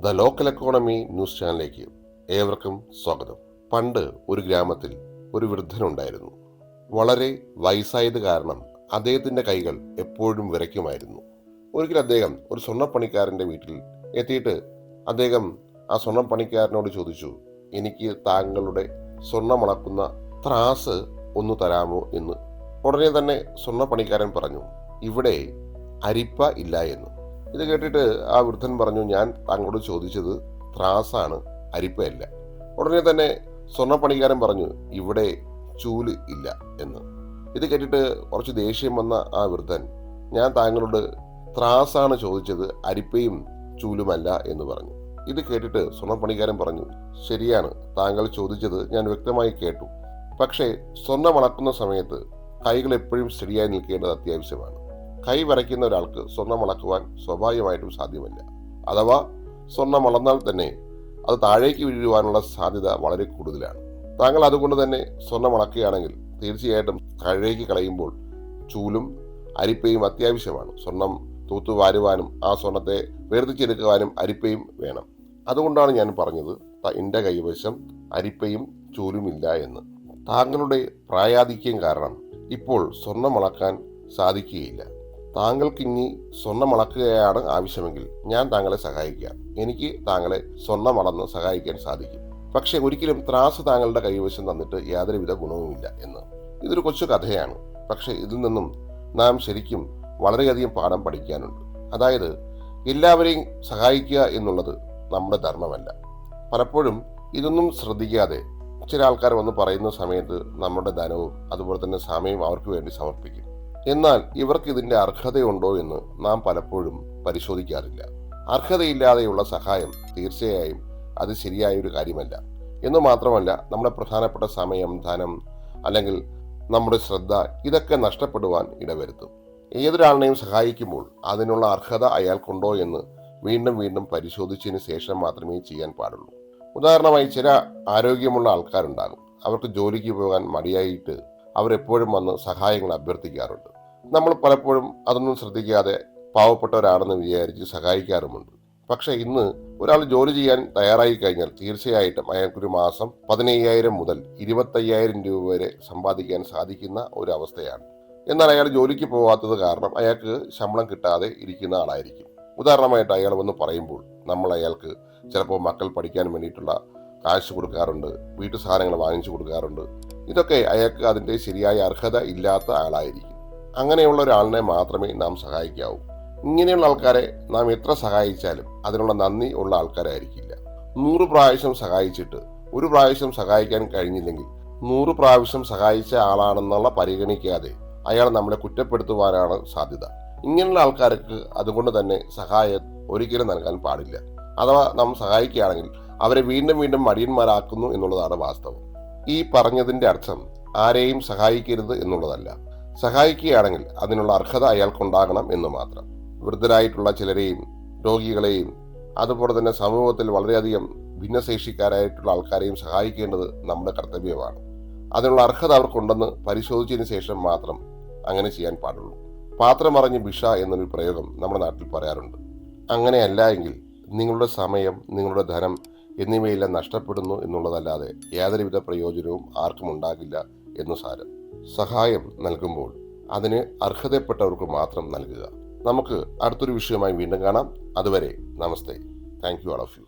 The local economy news ചാനലിലേക്ക് ഏവർക്കും സ്വാഗതം. പണ്ട് ഒരു ഗ്രാമത്തിൽ ഒരു വൃദ്ധനുണ്ടായിരുന്നു. വളരെ വയസ്സായത് കാരണം അദ്ദേഹത്തിന്റെ കൈകൾ എപ്പോഴും വിറയ്ക്കുമായിരുന്നു. ഒരിക്കൽ അദ്ദേഹം ഒരു സ്വർണപ്പണിക്കാരന്റെ വീട്ടിൽ എത്തിയിട്ട് അദ്ദേഹം ആ സ്വർണപ്പണിക്കാരനോട് ചോദിച്ചു എനിക്ക് താങ്കളുടെ സ്വർണമളക്കുന്ന ത്രാസ് ഒന്ന് തരാമോ? എന്ന്. ഉടനെ തന്നെ സ്വർണപ്പണിക്കാരൻ പറഞ്ഞു ഇവിടെ അരിപ്പ ഇല്ല എന്ന്. ഇത് കേട്ടിട്ട് ആ വൃദ്ധൻ പറഞ്ഞു ഞാൻ താങ്കളോട് ചോദിച്ചത് ത്രാസാണ് അരിപ്പയല്ല. ഉടനെ തന്നെ സ്വർണപ്പണിക്കാരൻ പറഞ്ഞു ഇവിടെ ചൂൽ ഇല്ല എന്ന്. ഇത് കേട്ടിട്ട് കുറച്ച് ദേഷ്യം വന്ന ആ വൃദ്ധൻ ഞാൻ താങ്കളോട് ത്രാസാണ് ചോദിച്ചത് അരിപ്പയും ചൂലുമല്ല എന്ന് പറഞ്ഞു. ഇത് കേട്ടിട്ട് സ്വർണപ്പണിക്കാരൻ പറഞ്ഞു ശരിയാണ് താങ്കൾ ചോദിച്ചത് ഞാൻ വ്യക്തമായി കേട്ടു. പക്ഷേ സ്വർണം അളക്കുന്ന സമയത്ത് കൈകൾ എപ്പോഴും ശരിയായി നിൽക്കേണ്ടത് അത്യാവശ്യമാണ്. കൈ വരയ്ക്കുന്ന ഒരാൾക്ക് സ്വർണം അളക്കുവാൻ സ്വാഭാവികമായിട്ടും സാധ്യമല്ല. അഥവാ സ്വർണം അളന്നാൽ തന്നെ അത് താഴേക്ക് വീഴുവാനുള്ള സാധ്യത വളരെ കൂടുതലാണ്. താങ്കൾ അതുകൊണ്ട് തന്നെ സ്വർണം അളക്കുകയാണെങ്കിൽ തീർച്ചയായിട്ടും താഴേക്ക് കളയുമ്പോൾ ചൂലും അരിപ്പയും അത്യാവശ്യമാണ്. സ്വർണം തൂത്തു വാരുവാനും ആ സ്വർണത്തെ വേർതിച്ചെടുക്കുവാനും അരിപ്പയും വേണം. അതുകൊണ്ടാണ് ഞാൻ പറഞ്ഞത് എന്റെ കൈവശം അരിപ്പയും ചൂലും ഇല്ല എന്ന്. താങ്കളുടെ പ്രായാധിക്യം കാരണം ഇപ്പോൾ സ്വർണം അളക്കാൻ സാധിക്കുകയില്ല. താങ്കൾക്ക് ഇനി സ്വർണം അളക്കുകയാണ് ആവശ്യമെങ്കിൽ ഞാൻ താങ്കളെ സഹായിക്കാം. എനിക്ക് താങ്കളെ സ്വർണം അളന്ന് സഹായിക്കാൻ സാധിക്കും. പക്ഷെ ഒരിക്കലും ത്രാസ് താങ്കളുടെ കൈവശം തന്നിട്ട് യാതൊരുവിധ ഗുണവുമില്ല എന്ന്. ഇതൊരു കൊച്ചു കഥയാണ്. പക്ഷെ ഇതിൽ നിന്നും നാം ശരിക്കും വളരെയധികം പാഠം പഠിക്കാനുണ്ട്. അതായത് എല്ലാവരെയും സഹായിക്കുക എന്നുള്ളത് നമ്മുടെ ധർമ്മമല്ല. പലപ്പോഴും ഇതൊന്നും ശ്രദ്ധിക്കാതെ ചില ആൾക്കാർ വന്ന് പറയുന്ന സമയത്ത് നമ്മുടെ ധനവും അതുപോലെ തന്നെ സമയവും അവർക്ക് വേണ്ടി സമർപ്പിക്കും. എന്നാൽ ഇവർക്ക് ഇതിന്റെ അർഹതയുണ്ടോ എന്ന് നാം പലപ്പോഴും പരിശോധിക്കാറില്ല. അർഹതയില്ലാതെയുള്ള സഹായം തീർച്ചയായും അത് ശരിയായ ഒരു കാര്യമല്ല. എന്ന് മാത്രമല്ല നമ്മുടെ പ്രധാനപ്പെട്ട സമയം ധനം അല്ലെങ്കിൽ നമ്മുടെ ശ്രദ്ധ ഇതൊക്കെ നഷ്ടപ്പെടുവാൻ ഇടവരുത്തും. ഏതൊരാളിനെയും സഹായിക്കുമ്പോൾ അതിനുള്ള അർഹത അയാൾക്കുണ്ടോ എന്ന് വീണ്ടും വീണ്ടും പരിശോധിച്ചതിന് ശേഷം മാത്രമേ ചെയ്യാൻ പാടുള്ളൂ. ഉദാഹരണമായി ചില ആരോഗ്യമുള്ള ആൾക്കാരുണ്ടാകും. അവർക്ക് ജോലിക്ക് പോകാൻ മടിയായിട്ട് അവരെപ്പോഴും വന്ന് സഹായങ്ങൾ അഭ്യർത്ഥിക്കാറുണ്ട്. നമ്മൾ പലപ്പോഴും അതൊന്നും ശ്രദ്ധിക്കാതെ പാവപ്പെട്ടവരാണെന്ന് വിചാരിച്ച് സഹായിക്കാറുമുണ്ട്. പക്ഷേ ഇന്ന് ഒരാൾ ജോലി ചെയ്യാൻ തയ്യാറായി കഴിഞ്ഞാൽ തീർച്ചയായിട്ടും അയാൾക്കൊരു മാസം പതിനയ്യായിരം മുതൽ ഇരുപത്തയ്യായിരം രൂപ വരെ സമ്പാദിക്കാൻ സാധിക്കുന്ന ഒരു അവസ്ഥയാണ് എന്നാൽ അയാൾ ജോലിക്ക് പോകാത്തത് കാരണം അയാൾക്ക് ശമ്പളം കിട്ടാതെ ഇരിക്കുന്ന ആളായിരിക്കും. ഉദാഹരണമായിട്ട് അയാൾ വന്ന് പറയുമ്പോൾ നമ്മൾ അയാൾക്ക് ചിലപ്പോൾ മക്കൾ പഠിക്കാൻ വേണ്ടിയിട്ടുള്ള കാശ് കൊടുക്കാറുണ്ട് വീട്ടു സാധനങ്ങൾ വാങ്ങിച്ചു കൊടുക്കാറുണ്ട്. ഇതൊക്കെ അയാൾക്ക് അതിന്റെ ശരിയായ അർഹത ഇല്ലാത്ത ആളായിരിക്കും. അങ്ങനെയുള്ള ഒരാളിനെ മാത്രമേ നാം സഹായിക്കാവൂ. ഇങ്ങനെയുള്ള ആൾക്കാരെ നാം എത്ര സഹായിച്ചാലും അതിനുള്ള നന്ദി ഉള്ള ആൾക്കാരായിരിക്കില്ല. നൂറ് പ്രാവശ്യം സഹായിച്ചിട്ട് ഒരു പ്രാവശ്യം സഹായിക്കാൻ കഴിഞ്ഞില്ലെങ്കിൽ നൂറ് പ്രാവശ്യം സഹായിച്ച ആളാണെന്നുള്ള പരിഗണിക്കാതെ അയാൾ നമ്മളെ കുറ്റപ്പെടുത്തുവാനാണ് സാധ്യത. ഇങ്ങനെയുള്ള ആൾക്കാർക്ക് അതുകൊണ്ട് തന്നെ സഹായം ഒരിക്കലും നൽകാൻ പാടില്ല. അഥവാ നാം സഹായിക്കുകയാണെങ്കിൽ അവരെ വീണ്ടും വീണ്ടും മടിയന്മാരാക്കുന്നു എന്നുള്ളതാണ് വാസ്തവം. ഈ പറഞ്ഞതിന്റെ അർത്ഥം ആരെയും സഹായിക്കരുത് എന്നുള്ളതല്ല. സഹായിക്കുകയാണെങ്കിൽ അതിനുള്ള അർഹത അയാൾക്കുണ്ടാകണം എന്ന് മാത്രം. വൃദ്ധരായിട്ടുള്ള ചിലരെയും രോഗികളെയും അതുപോലെ തന്നെ സമൂഹത്തിൽ വളരെയധികം ഭിന്നശേഷിക്കാരായിട്ടുള്ള ആൾക്കാരെയും സഹായിക്കേണ്ടത് നമ്മുടെ കർത്തവ്യമാണ്. അതിനുള്ള അർഹത അവർക്കുണ്ടെന്ന് പരിശോധിച്ചതിന് ശേഷം മാത്രം അങ്ങനെ ചെയ്യാൻ പാടുള്ളൂ. പാത്രം അറിഞ്ഞ് ഭിഷ എന്നൊരു പ്രയോഗം നമ്മുടെ നാട്ടിൽ പറയാറുണ്ട്. അങ്ങനെയല്ല എങ്കിൽ നിങ്ങളുടെ സമയം നിങ്ങളുടെ ധനം എന്നിവയെല്ലാം നഷ്ടപ്പെടുന്നു എന്നുള്ളതല്ലാതെ യാതൊരുവിധ പ്രയോജനവും ആർക്കും ഉണ്ടാകില്ല എന്ന് സാരം. സഹായം നൽകുമ്പോൾ അതിന് അർഹതപ്പെട്ടവർക്ക് മാത്രം നൽകുക. നമുക്ക് അടുത്തൊരു വിഷയമായി വീണ്ടും കാണാം. അതുവരെ നമസ്തേ. Thank you all of you